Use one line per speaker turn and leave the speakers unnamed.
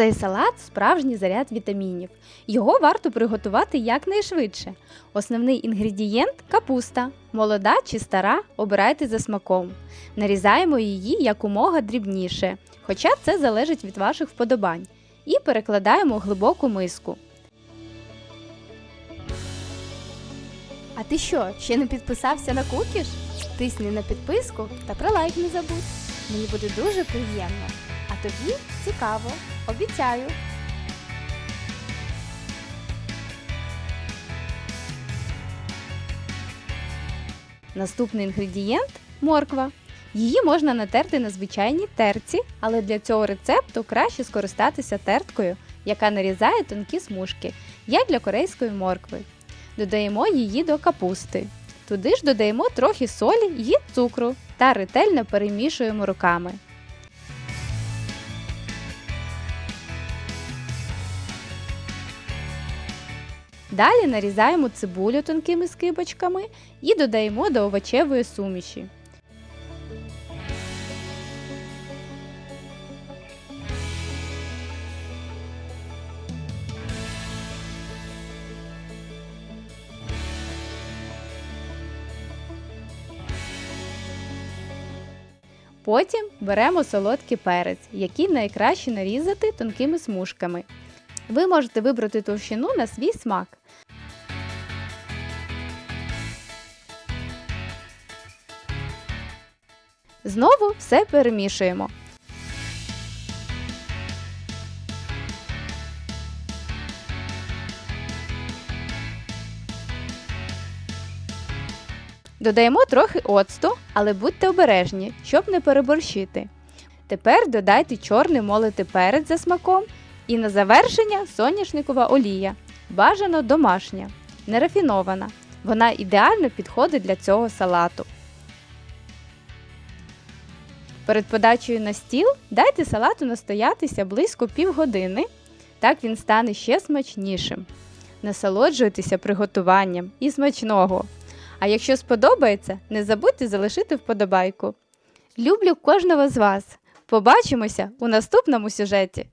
Цей салат справжній заряд вітамінів. Його варто приготувати якнайшвидше. Основний інгредієнт капуста. Молода чи стара, обирайте за смаком. Нарізаємо її якомога дрібніше, хоча це залежить від ваших вподобань. І перекладаємо глибоку миску. А ти що, ще не підписався на кукіш? Тисни на підписку та про лайк не забудь. Мені буде дуже приємно. А тобі цікаво, обіцяю. Наступний інгредієнт морква. Її можна натерти на звичайній терці, але для цього рецепту краще скористатися терткою, яка нарізає тонкі смужки, як для корейської моркви. Додаємо її до капусти. Туди ж додаємо трохи солі і цукру та ретельно перемішуємо руками. Далі нарізаємо цибулю тонкими скибочками і додаємо до овочевої суміші. Потім беремо солодкий перець, який найкраще нарізати тонкими смужками. Ви можете вибрати товщину на свій смак. Знову все перемішуємо. Додаємо трохи оцту, але будьте обережні, щоб не переборщити. Тепер додайте чорний молотий перець за смаком і на завершення соняшникова олія. Бажано домашня, нерафінована. Вона ідеально підходить для цього салату. Перед подачею на стіл дайте салату настоятися близько півгодини. Так він стане ще смачнішим. Насолоджуйтеся приготуванням і смачного! А якщо сподобається, не забудьте залишити вподобайку. Люблю кожного з вас! Побачимося у наступному сюжеті!